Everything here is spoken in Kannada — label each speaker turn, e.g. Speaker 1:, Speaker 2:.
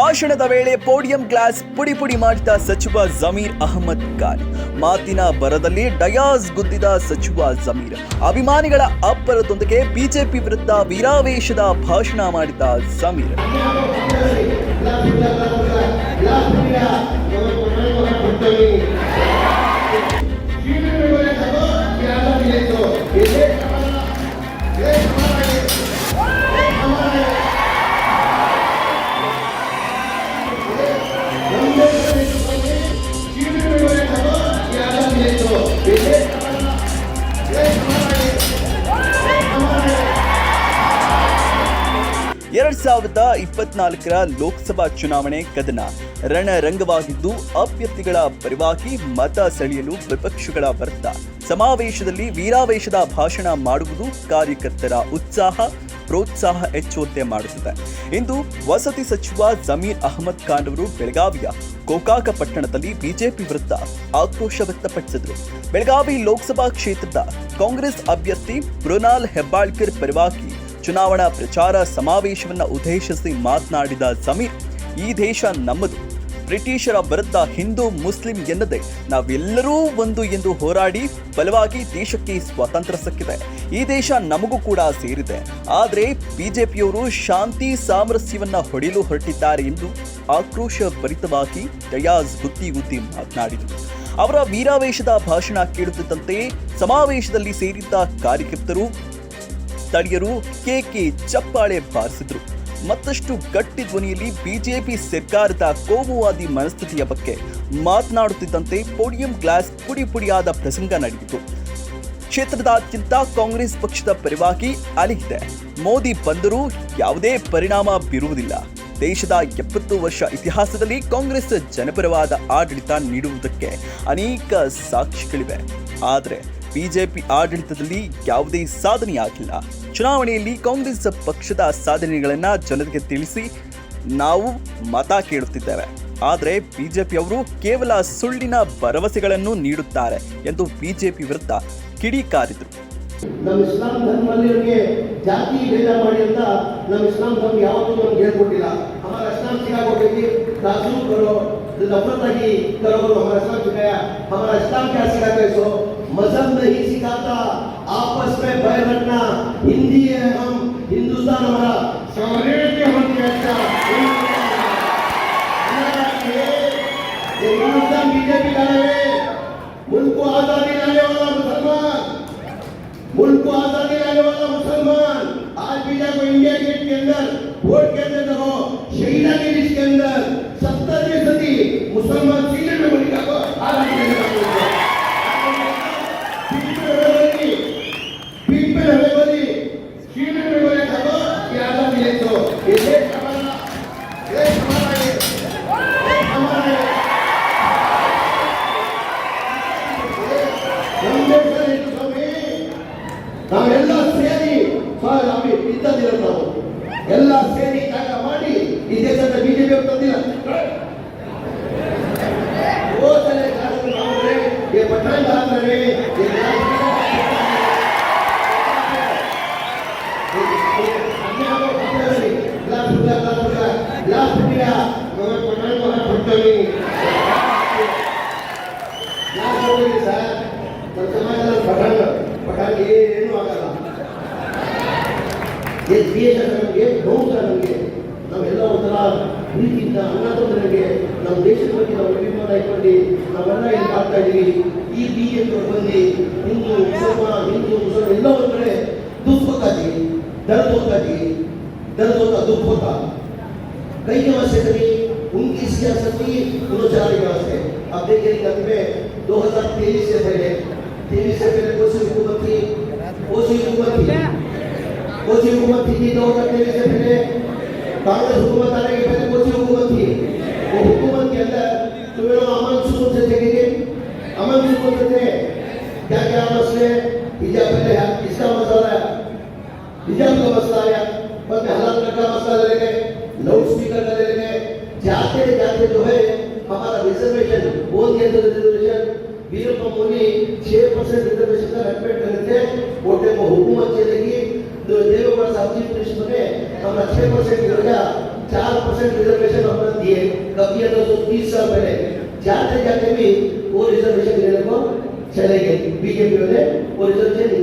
Speaker 1: ಭಾಷಣದ ವೇಳೆ ಪೋಡಿಯಂ ಗ್ಲಾಸ್ ಪುಡಿ ಪುಡಿ ಮಾಡಿದ ಸಚಿವ ಜಮೀರ್ ಅಹಮದ್ ಖಾನ್. ಮಾತಿನ ಬರದಲ್ಲಿ ಡಯಾಸ್ ಗುದ್ದಿದ ಸಚಿವ ಜಮೀರ್. ಅಭಿಮಾನಿಗಳ ಅಬ್ಬರದೊಂದಿಗೆ ಬಿಜೆಪಿ ವಿರುದ್ಧ ವೀರಾವೇಶದ ಭಾಷಣ ಮಾಡಿದ ಜಮೀರ್. ಸಾವಿರದ ಇಪ್ಪತ್ನಾಲ್ಕರ ಲೋಕಸಭಾ ಚುನಾವಣೆ ಕದನ. ರಣರಂಗವಾಗಿದ್ದು ಅಭ್ಯರ್ಥಿಗಳ ಪರವಾಗಿ ಮತ ಸೆಳೆಯಲು ವಿಪಕ್ಷಗಳ ವರ್ತ. ಸಮಾವೇಶದಲ್ಲಿ ವೀರಾವೇಶದ ಭಾಷಣ ಮಾಡುವುದು ಕಾರ್ಯಕರ್ತರ ಉತ್ಸಾಹ, ಪ್ರೋತ್ಸಾಹ ಹೆಚ್ಚುವಂತೆ ಮಾಡುತ್ತದೆ. ಇಂದು ವಸತಿ ಸಚಿವ ಜಮೀರ್ ಅಹಮದ್ ಖಾನ್ ಅವರು ಬೆಳಗಾವಿಯ ಗೋಕಾಕ ಪಟ್ಟಣದಲ್ಲಿ ಬಿಜೆಪಿ ವಿರುದ್ಧ ಆಕ್ರೋಶ ವ್ಯಕ್ತಪಡಿಸಿದರು. ಬೆಳಗಾವಿ ಲೋಕಸಭಾ ಕ್ಷೇತ್ರದ ಕಾಂಗ್ರೆಸ್ ಅಭ್ಯರ್ಥಿ ಮೃಣಾಲ್ ಹೆಬ್ಬಾಳ್ಕರ್ ಪರವಾಗಿ ಚುನಾವಣಾ ಪ್ರಚಾರ ಸಮಾವೇಶವನ್ನು ಉದ್ದೇಶಿಸಿ ಮಾತನಾಡಿದ ಸಮೀರ್, ಈ ದೇಶ ನಮ್ಮದು. ಬ್ರಿಟಿಷರ ವಿರುದ್ಧ ಹಿಂದೂ ಮುಸ್ಲಿಂ ಎನ್ನದೆ ನಾವೆಲ್ಲರೂ ಒಂದು ಎಂದು ಹೋರಾಡಿ ಬಲವಾಗಿ ದೇಶಕ್ಕೆ ಸ್ವಾತಂತ್ರ್ಯ ಸಿಕ್ಕಿದೆ. ಈ ದೇಶ ನಮಗೂ ಕೂಡ ಸೇರಿದೆ. ಆದರೆ ಬಿಜೆಪಿಯವರು ಶಾಂತಿ ಸಾಮರಸ್ಯವನ್ನ ಹೊಡೆಯಲು ಹೊರಟಿದ್ದಾರೆ ಎಂದು ಆಕ್ರೋಶ ಭರಿತವಾಗಿ ಡಯಾಸ್ ಗುತ್ತಿ ಗುತ್ತಿ ಮಾತನಾಡಿದರು. ಅವರ ವೀರಾವೇಶದ ಭಾಷಣ ಕೇಳುತ್ತಿದ್ದಂತೆ ಸಮಾವೇಶದಲ್ಲಿ ಸೇರಿದ್ದ ಕಾರ್ಯಕರ್ತರು ಸ್ಥಳೀಯರು ಕೇಕೆ ಚಪ್ಪಾಳೆ ಬಾರಿಸಿದ್ರು. ಮತ್ತಷ್ಟು ಗಟ್ಟಿ ಧ್ವನಿಯಲ್ಲಿ ಬಿಜೆಪಿ ಸರ್ಕಾರದ ಕೋಮುವಾದಿ ಮನಸ್ಥಿತಿಯ ಬಗ್ಗೆ ಮಾತನಾಡುತ್ತಿದ್ದಂತೆ ಪೋಡಿಯಂ ಗ್ಲಾಸ್ ಪುಡಿ ಪುಡಿಯಾದ ಪ್ರಸಂಗ ನಡೆಯಿತು. ಕ್ಷೇತ್ರದಾದ್ಯಂತ ಕಾಂಗ್ರೆಸ್ ಪಕ್ಷದ ಪರವಾಗಿ ಅಲಿಗಿದೆ ಮೋದಿ ಬಂದರೂ ಯಾವುದೇ ಪರಿಣಾಮ ಬೀರುವುದಿಲ್ಲ. ದೇಶದ ಎಪ್ಪತ್ತು ವರ್ಷ ಇತಿಹಾಸದಲ್ಲಿ ಕಾಂಗ್ರೆಸ್ ಜನಪರವಾದ ಆಡಳಿತ ನೀಡುವುದಕ್ಕೆ ಅನೇಕ ಸಾಕ್ಷಿಗಳಿವೆ. ಆದರೆ ಬಿಜೆಪಿ ಆಡಳಿತದಲ್ಲಿ ಯಾವುದೇ ಸಾಧನೆಯಾಗಿಲ್ಲ. ಚುನಾವಣೆಯಲ್ಲಿ ಕಾಂಗ್ರೆಸ್ ಪಕ್ಷದ ಸಾಧನೆಗಳನ್ನು ಜನರಿಗೆ ತಿಳಿಸಿ ನಾವು ಮತ ಕೇಳುತ್ತಿದ್ದೇವೆ. ಆದರೆ ಬಿಜೆಪಿಯವರು ಕೇವಲ ಸುಳ್ಳಿನ ಭರವಸೆಗಳನ್ನು ನೀಡುತ್ತಾರೆ ಎಂದು ಬಿಜೆಪಿ ವಿರುದ್ಧ ಕಿಡಿಕಾರಿದರು
Speaker 2: ನಮ್ಮ ಇಸ್ಲಾಂ ಧರ್ಮದಲ್ಲಿ ಜಾತಿ ಭೇದ ಮಾಡಿ ಅಂತ ನಮ್ಮ ಇಸ್ಲಾಂ ಧರ್ಮ ಯಾವತ್ತೂ ನಮ್ಗೆ ಹೇಳ್ಕೊಟ್ಟಿಲ್ಲ. ಅವಾಗ ಇಸ್ಲಾಂ ಸಿಗಾಕೋಟೆಗೆ ರಾಜು ಬರೋ جی، جو نفرت نہیں کرو تو ہمارا سمجھ گیا ہمارا اسلام کیا سکھاتا ہے سو مذہب نہیں سکھاتا، آپس میں بھائی بننا، ہندی ہے ہم، ہندوستان ہمارا سامنے کے ہم کہتا، ہندوستان بی جے پی لائے ہوئے ملک کو آزادی لانے والا مسلمان، ملک کو آزادی لانے والا مسلمان، آج بھی جائے کو انڈیا گیٹ کے اندر ووٹ کے اندر ನಾವೆಲ್ಲ ಸೇರಿ ಇದ್ದದಿಲ್ಲ ನಾವು ಎಲ್ಲ ಸೇರಿ ತ್ಯಾಗ ಮಾಡಿ ಈ ದೇಶದ ಬಿಜೆಪಿ ತಂದಿಲ್ಲ ಹೋದರೆ ಏ ಪಟ್ಟಾಂಗ ಆದರೆ ಲಾಸ್ಟ್ ಲಾಸ್ಟ್ ಪಟ್ಟಾಂಗ ಪಟ್ಟಾಂಗ یہ دیے چکر گے دو چکر گے نم ایلا اترا نیتی تا انا تو درن گے نم دیش پر کی نم بیمار آئی پر دی نم انا ایل بات کر دی یہ دیے تو پر دی ہندو مسلمہ ہندو مسلمہ ایلا اترے دوپ ہوتا جی درد ہوتا جی درد ہوتا دوپ ہوتا کئی جمع سے کبھی ان کی سیاست بھی انہوں چاہ رہے گا سے اب دیکھیں کہ اگر میں دو ہزار تیری سے پہلے تیری سے پہلے کوئی سے حکومت تھی کوئی سے حکومت تھی کوچی حکومت تھی جی دو ہزار تیئیس سے پہلے کانگریس حکومت آنے کے پھر کوچی حکومت تھی وہ حکومت کے اندر تمہیں لوگ امن سکون سے دیکھیں گے امن سکون سے تھے کیا کیا مسئلے حجاب پہلے ہے اس کا مسئلہ ہے حجاب کا مسئلہ آیا پر میں حلال رکھ مسئلہ لے گئے لوگ سپیکر کا لے گئے جاتے جاتے جو ہے ہمارا ریزرویشن بہت گیا ریزرویشن ویر کمونی چھ پرسینٹ ریزرویشن ہم نے دیے کب دو سو تیس سال پہلے جاتے جاتے بھی وہ ریزرویشن لینے کو چلے گئے بی جے پی والے وہ ریزرویشن